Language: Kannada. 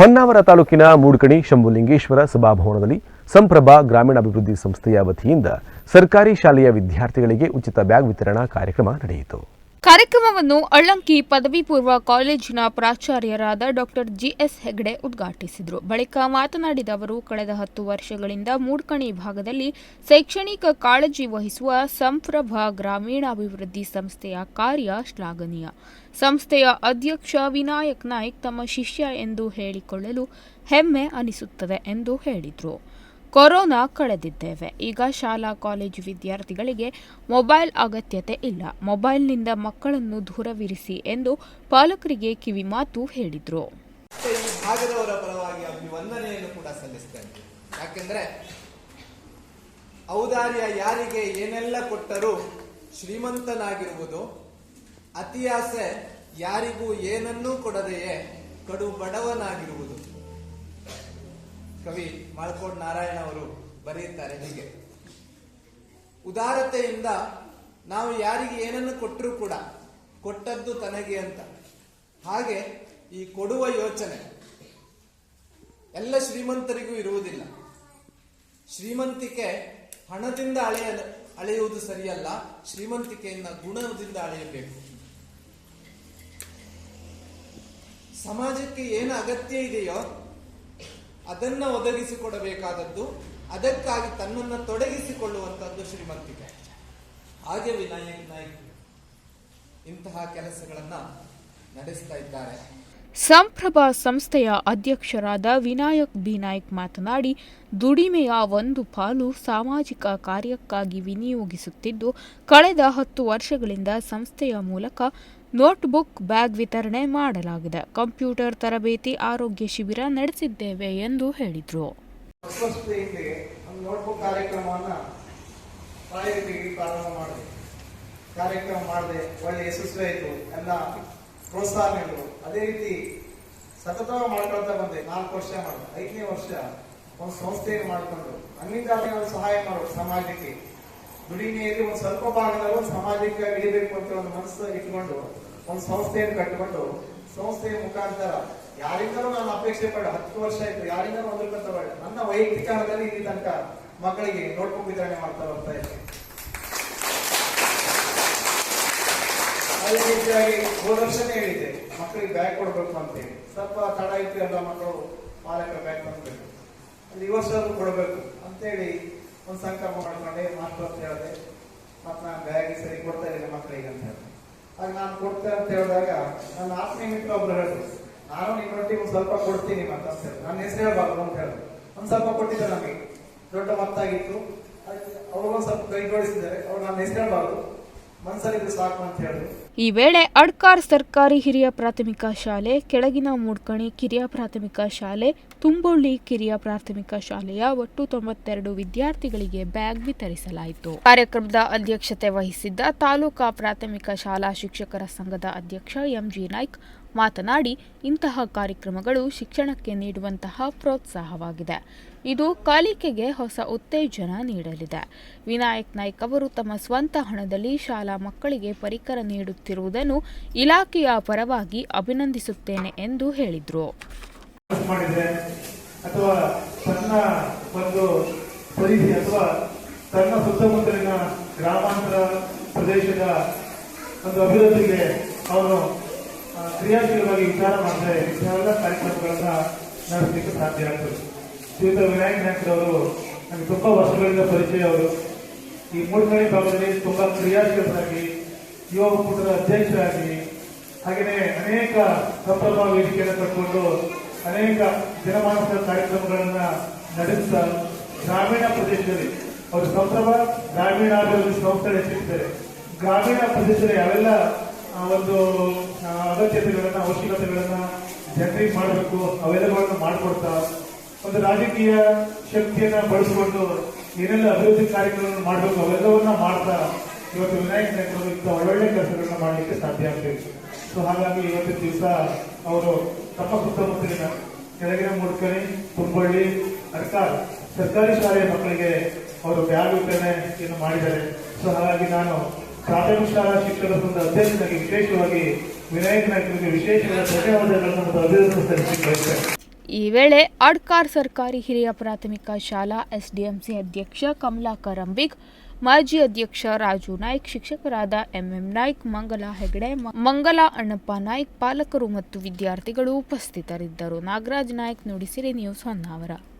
ಹೊನ್ನಾವರ ತಾಲೂಕಿನ ಮೂಡ್ಕಣಿ ಶಂಭುಲಿಂಗೇಶ್ವರ ಸಭಾಭವನದಲ್ಲಿ ಸಂಪ್ರಭಾ ಗ್ರಾಮೀಣಾಭಿವೃದ್ಧಿ ಸಂಸ್ಥೆಯ ವತಿಯಿಂದ ಸರ್ಕಾರಿ ಶಾಲೆಯ ವಿದ್ಯಾರ್ಥಿಗಳಿಗೆ ಉಚಿತ ಬ್ಯಾಗ್ ವಿತರಣಾ ಕಾರ್ಯಕ್ರಮ ನಡೆಯಿತು. ಕಾರ್ಯಕ್ರಮವನ್ನು ಅಳ್ಳಂಕಿ ಪದವಿ ಪೂರ್ವ ಕಾಲೇಜಿನ ಪ್ರಾಚಾರ್ಯರಾದ ಡಾಕ್ಟರ್ ಜಿಎಸ್ ಹೆಗ್ಡೆ ಉದ್ಘಾಟಿಸಿದರು. ಬಳಿಕ ಮಾತನಾಡಿದ ಅವರು, ಕಳೆದ ಹತ್ತು ವರ್ಷಗಳಿಂದ ಮೂಡ್ಕಣಿ ಭಾಗದಲ್ಲಿ ಶೈಕ್ಷಣಿಕ ಕಾಳಜಿ ವಹಿಸುವ ಸಂಪ್ರಭ ಗ್ರಾಮೀಣಾಭಿವೃದ್ಧಿ ಸಂಸ್ಥೆಯ ಕಾರ್ಯ ಶ್ಲಾಘನೀಯ. ಸಂಸ್ಥೆಯ ಅಧ್ಯಕ್ಷ ವಿನಾಯಕ್ ನಾಯ್ಕ್ ತಮ್ಮ ಶಿಷ್ಯ ಎಂದು ಹೇಳಿಕೊಳ್ಳಲು ಹೆಮ್ಮೆ ಅನಿಸುತ್ತದೆ ಎಂದು ಹೇಳಿದರು. ಕೊರೋನಾ ಕಳೆದಿದ್ದೇವೆ. ಈಗ ಶಾಲಾ, ಕಾಲೇಜು ವಿದ್ಯಾರ್ಥಿಗಳಿಗೆ ಮೊಬೈಲ್ ಅಗತ್ಯತೆ ಇಲ್ಲ. ಮೊಬೈಲ್ನಿಂದ ಮಕ್ಕಳನ್ನು ದೂರವಿರಿಸಿ ಎಂದು ಪಾಲಕರಿಗೆ ಹೇಳಿದರು. ಅಭಿವಂದನೆಯನ್ನು ಕೂಡ ಸಲ್ಲಿಸ್ತಾ ಯಾಕೆಂದ್ರೆ ಔದಾರ್ಯ ಯಾರಿಗೆ ಏನೆಲ್ಲ ಕೊಟ್ಟರೂ ಶ್ರೀಮಂತನಾಗಿರುವುದು ಅತಿಯಾಸೆ ಯಾರಿಗೂ ಏನನ್ನೂ ಕೊಡದೆಯೇ ಕಡು ಬಡವನಾಗಿರುವುದು. ಕವಿ ಮಾಳ್ಕೋಡ್ ನಾರಾಯಣ ಅವರು ಬರೆಯುತ್ತಾರೆ ಹೀಗೆ. ಉದಾರತೆಯಿಂದ ನಾವು ಯಾರಿಗೆ ಏನನ್ನು ಕೊಟ್ಟರೂ ಕೂಡ ಕೊಟ್ಟದ್ದು ತನಗೆ ಅಂತ. ಹಾಗೆ ಈ ಕೊಡುವ ಯೋಚನೆ ಎಲ್ಲ ಶ್ರೀಮಂತರಿಗೂ ಇರುವುದಿಲ್ಲ. ಶ್ರೀಮಂತಿಕೆ ಹಣದಿಂದ ಅಳೆಯ ಅಳೆಯುವುದು ಸರಿಯಲ್ಲ ಶ್ರೀಮಂತಿಕೆಯನ್ನ ಗುಣದಿಂದ ಅಳೆಯಬೇಕು. ಸಮಾಜಕ್ಕೆ ಏನು ಅಗತ್ಯ ಇದೆಯೋ ಅದನ್ನ ಒದಗಿಸಿಕೊಡಬೇಕಾದದ್ದು, ಅದಕ್ಕಾಗಿ ತನ್ನನ್ನು ತೊಡಗಿಸಿಕೊಳ್ಳುವಂತದ್ದು ಶ್ರೀಮಂತಿಕೆ. ಹಾಗೆ ವಿನಾಯಕ್ ನಾಯ್ಕ ಇಂತಹ ಕೆಲಸಗಳನ್ನ ನಡೆಸ್ತಾ ಇದ್ದಾರೆ. ಸಂಪ್ರಭಾ ಸಂಸ್ಥೆಯ ಅಧ್ಯಕ್ಷರಾದ ವಿನಾಯಕ್ ಬಿ. ನಾಯ್ಕ್ ಮಾತನಾಡಿ, ದುಡಿಮೆಯ ಒಂದು ಪಾಲು ಸಾಮಾಜಿಕ ಕಾರ್ಯಕ್ಕಾಗಿ ವಿನಿಯೋಗಿಸುತ್ತಿದ್ದು, ಕಳೆದ ಹತ್ತು ವರ್ಷಗಳಿಂದ ಸಂಸ್ಥೆಯ ಮೂಲಕ ನೋಟ್ಬುಕ್ ಬ್ಯಾಗ್ ವಿತರಣೆ ಮಾಡಲಾಗಿದೆ. ಕಂಪ್ಯೂಟರ್ ತರಬೇತಿ ಆರೋಗ್ಯ ಶಿಬಿರ ನಡೆಸಿದ್ದೇವೆ ಎಂದು ಹೇಳಿದರು. ಕಾರ್ಯಕ್ರಮ ಮಾಡಿದೆ ಒಳ್ಳೆ ಯಶಸ್ವಿ ಆಯಿತು ಎಲ್ಲ ಪ್ರೋತ್ಸಾಹ ನೀಡಿದ್ರು ಅದೇ ರೀತಿ ಸತತವಾಗಿ ಮಾಡ್ಕೊಳ್ತಾ ಬಂದೆ. ನಾಲ್ಕು ವರ್ಷ ಮಾಡಿದೆ. ಐದನೇ ವರ್ಷ ಒಂದು ಸಂಸ್ಥೆಯನ್ನು ಮಾಡಿಕೊಂಡು ನನ್ನಿಂದ ಒಂದು ಸಹಾಯ ಮಾಡೋದು ಸಮಾಜಕ್ಕೆ. ದುಡಿಮೆಯಲ್ಲಿ ಒಂದು ಸ್ವಲ್ಪ ಭಾಗದಲ್ಲೂ ಸಮಾಜಕ್ಕೆ ಇಳಿಬೇಕು ಅಂತ ಒಂದು ಮನಸ್ಸು ಇಟ್ಕೊಂಡು ಒಂದು ಸಂಸ್ಥೆಯನ್ನು ಕಟ್ಟಿಕೊಂಡು, ಸಂಸ್ಥೆಯ ಮುಖಾಂತರ ಯಾರಿಂದಲೂ ನಾನು ಅಪೇಕ್ಷೆ ಪಡ, ಹತ್ತು ವರ್ಷ ಆಯ್ತು, ಯಾರಿಂದಲೂ ಒಂದು ತಗೊಳ್ಳಿ ನನ್ನ ವೈಯಕ್ತಿಕ ಹಣದಲ್ಲಿ ಇಲ್ಲಿ ತನಕ ಮಕ್ಕಳಿಗೆ ನೋಟ್ಬುಕ್ ವಿತರಣೆ ಮಾಡ್ತಾ ಬರ್ತಾ ಇದ್ದೆ ಅದೇ ರೀತಿಯಾಗಿ ಹೋದ ವರ್ಷನೇ ಹೇಳಿದ್ದೆ, ಮಕ್ಕಳಿಗೆ ಬ್ಯಾಗ್ ಕೊಡಬೇಕು ಅಂತೇಳಿ ಸ್ವಲ್ಪ ತಡ ಇತ್ತು ಎಲ್ಲ ಮಕ್ಕಳು ಪಾಲಕರ ಬ್ಯಾಗ್ ತಂದ್ಬೇಕು ಅಲ್ಲಿ ಈ ವರ್ಷ ಕೊಡಬೇಕು ಅಂತೇಳಿ ಒಂದು ಸಂಕಲ್ಪ ಮಾಡ್ಕೊಂಡೆ, ಮಾಸ್ಟರ್ ಅಂತ ಹೇಳಿದೆ, ಮತ್ತೆ ನಾನು ಬ್ಯಾಗ್ ಸರಿ ಕೊಡ್ತಾ ಇದ್ದೀನಿ ಮಕ್ಕಳಿಗೆ ಅಂತ ಹೇಳಿದೆ ಆಗ ನಾನು ಕೊಡ್ತೇನೆ ಅಂತ ಹೇಳಿದಾಗ ನನ್ನ ಆತ್ಮೀಯ ಮಿತ್ರ ಒಬ್ರು ಹೇಳಿದ್ರು. ನಾನು ನಿಮ್ಮೊಟ್ಟಿಗೆ ಒಂದು ಸ್ವಲ್ಪ ಕೊಡ್ತೀನಿ ಅಂತ ಹೇಳಿ ನನ್ನ ಹೆಸರು ಹೇಳ್ಬಾರ್ದು ಅಂತ ಹೇಳಿದ್ರು. ಒಂದು ಸ್ವಲ್ಪ ಕೊಟ್ಟಿದ್ದೆ ನಮಗೆ. ದೊಡ್ಡ ಮತ್ತಾಗಿತ್ತು. ಅವ್ರಿಗೊಂದು ಸ್ವಲ್ಪ ಕೈ ಜೋಡಿಸಿದ್ದಾರೆ. ಅವ್ರು ನನ್ನ ಹೆಸರು ಹೇಳ್ಬಾರ್ದು. ಈ ವೇಳೆ ಅಡ್ಕಾರ್ ಸರ್ಕಾರಿ ಹಿರಿಯ ಪ್ರಾಥಮಿಕ ಶಾಲೆ, ಕೆಳಗಿನ ಮೂಡ್ಕಣಿ ಕಿರಿಯ ಪ್ರಾಥಮಿಕ ಶಾಲೆ, ತುಂಬೊಳ್ಳಿ ಕಿರಿಯ ಪ್ರಾಥಮಿಕ ಶಾಲೆಯ ಒಟ್ಟು ತೊಂಬತ್ತೆರಡು ವಿದ್ಯಾರ್ಥಿಗಳಿಗೆ ಬ್ಯಾಗ್ ವಿತರಿಸಲಾಯಿತು. ಕಾರ್ಯಕ್ರಮದ ಅಧ್ಯಕ್ಷತೆ ವಹಿಸಿದ್ದ ತಾಲೂಕಾ ಪ್ರಾಥಮಿಕ ಶಾಲಾ ಶಿಕ್ಷಕರ ಸಂಘದ ಅಧ್ಯಕ್ಷ ಎಂಜಿ ನಾಯ್ಕ್ ಮಾತನಾಡಿ ಇಂತಹ ಕಾರ್ಯಕ್ರಮಗಳು ಶಿಕ್ಷಣಕ್ಕೆ ನೀಡುವಂತಹ ಪ್ರೋತ್ಸಾಹವಾಗಿದೆ. ಇದು ಕಲಿಕೆಗೆ ಹೊಸ ಉತ್ತೇಜನ ನೀಡಲಿದೆ. ವಿನಾಯಕ್ ನಾಯ್ಕ್ ಅವರು ತಮ್ಮ ಸ್ವಂತ ಹಣದಲ್ಲಿ ಶಾಲಾ ಮಕ್ಕಳಿಗೆ ಪರಿಕರ ನೀಡುತ್ತಿರುವುದನ್ನು ಇಲಾಖೆಯ ಪರವಾಗಿ ಅಭಿನಂದಿಸುತ್ತೇನೆ ಎಂದು ಹೇಳಿದರು. ಅಥವಾ ಸುತ್ತಮುತ್ತಲಿನ ಗ್ರಾಮಾಂತರ ಪ್ರದೇಶದ ಒಂದು ಅಭಿವೃದ್ಧಿಗೆ ಅವನು ಆ, ಕ್ರಿಯಾಶೀಲವಾಗಿ ವಿಚಾರ ಮಾಡಿದ್ರೆ ಇಂಥವೆಲ್ಲ ಕಾರ್ಯಕ್ರಮಗಳನ್ನ ನಡೆಸಲಿಕ್ಕೆ ಸಾಧ್ಯ ಆಗ್ತದೆ ಶ್ರೀಯುತ ವಿನಾಯಕ್ ನಾಯ್ಕರವರು ನಮಗೆ ತುಂಬಾ ವರ್ಷಗಳಿಂದ ಪರಿಚಯ ಅವರು. ಈ ಮೂರನೇ ಭಾಗದಲ್ಲಿ ತುಂಬಾ ಕ್ರಿಯಾಶೀಲರಾಗಿ, ಯುವ ಒಕ್ಕೂಟದ ಅಧ್ಯಕ್ಷರಾಗಿ ಹಾಗೆಯೇ ಅನೇಕ ಸಂಭ್ರಮ ವೇದಿಕೆಯನ್ನು ಕಟ್ಟಿಕೊಂಡು ಅನೇಕ ಜನಮಾನಸ ಕಾರ್ಯಕ್ರಮಗಳನ್ನ ನಡೆಸ್ತಾ ಗ್ರಾಮೀಣ ಪ್ರದೇಶದಲ್ಲಿ ಅವರು ಸಂಭ್ರಮ ಗ್ರಾಮೀಣಾಭಿವೃದ್ಧಿ ಸಂಸ್ಥೆ ಹೆಚ್ಚಿದ್ದಾರೆ ಗ್ರಾಮೀಣ ಪ್ರದೇಶದಲ್ಲಿ ಯಾವೆಲ್ಲ ಒಂದು ಅಗತ್ಯತೆಗಳನ್ನ, ಅವಶ್ಯಕತೆಗಳನ್ನ ಜನರಿಗೆ ಮಾಡಬೇಕು. ಅವೆಲ್ಲಗಳನ್ನು ಮಾಡಿಕೊಡ್ತಾ, ಒಂದು ರಾಜಕೀಯ ಶಕ್ತಿಯನ್ನ ಬಳಸಿಕೊಂಡು ಏನೆಲ್ಲ ಅಭಿವೃದ್ಧಿ ಕಾರ್ಯಕ್ರಮಗಳನ್ನು ಮಾಡಬೇಕು, ಅವೆಲ್ಲವನ್ನ ಮಾಡ್ತಾ, ಇವತ್ತು ವಿನಾಯಕ ಅವರು ಇಂಥ ಒಳ್ಳೊಳ್ಳೆ ಕೆಲಸಗಳನ್ನ ಮಾಡಲಿಕ್ಕೆ ಸಾಧ್ಯ ಆಗ್ತದೆ ಸೊ ಹಾಗಾಗಿ ಇವತ್ತಿನ ದಿವಸ ಅವರು ತಮ್ಮ ಸುತ್ತಮುತ್ತಲಿನ ಕೆಳಗಿನ ಮೂಡ್ಕಣಿ ತುಂಬಳ್ಳಿ ಅಡ್ಕಾರ್ ಸರ್ಕಾರಿ ಶಾಲೆಯ ಮಕ್ಕಳಿಗೆ ಅವರು ಬ್ಯಾಗ್ ಏನು ಮಾಡಿದ್ದಾರೆ. ಸೊ ಹಾಗಾಗಿ ನಾನು ಪ್ರಾಥಮಿಕ ಶಾಲಾ ಶಿಕ್ಷಣ ಅಧ್ಯಕ್ಷನಾಗಿ ವಿಶೇಷವಾಗಿ ವಿನಾಯಕ ನಾಯ್ಕರಿಗೆ ವಿಶೇಷವಾದ ಧನ್ಯವಾದಗಳನ್ನು ಮತ್ತು ಅಭಿನಂದನೆ ಬಯಸ್ತೇನೆ ಈ ವೇಳೆ ಅಡ್ಕಾರ್ ಸರ್ಕಾರಿ ಹಿರಿಯ ಪ್ರಾಥಮಿಕ ಶಾಲಾ ಎಸ್ಡಿಎಂಸಿ ಅಧ್ಯಕ್ಷ ಕಮಲಾಕರ್ ಅಂಬಿಗ್, ಮಾಜಿ ಅಧ್ಯಕ್ಷ ರಾಜು ನಾಯ್ಕ್, ಶಿಕ್ಷಕರಾದ ಎಂಎಂ ನಾಯ್ಕ್, ಮಂಗಲ ಹೆಗಡೆ ಮಂಗಲ ಅಣ್ಣಪ್ಪ ನಾಯ್ಕ್, ಪಾಲಕರು ಮತ್ತು ವಿದ್ಯಾರ್ಥಿಗಳು ಉಪಸ್ಥಿತರಿದ್ದರು. ನಾಗರಾಜ್ ನಾಯ್ಕ್, ನುಡಿಸಿರಿ ನ್ಯೂಸ್ ಹೊನ್ನಾವರ.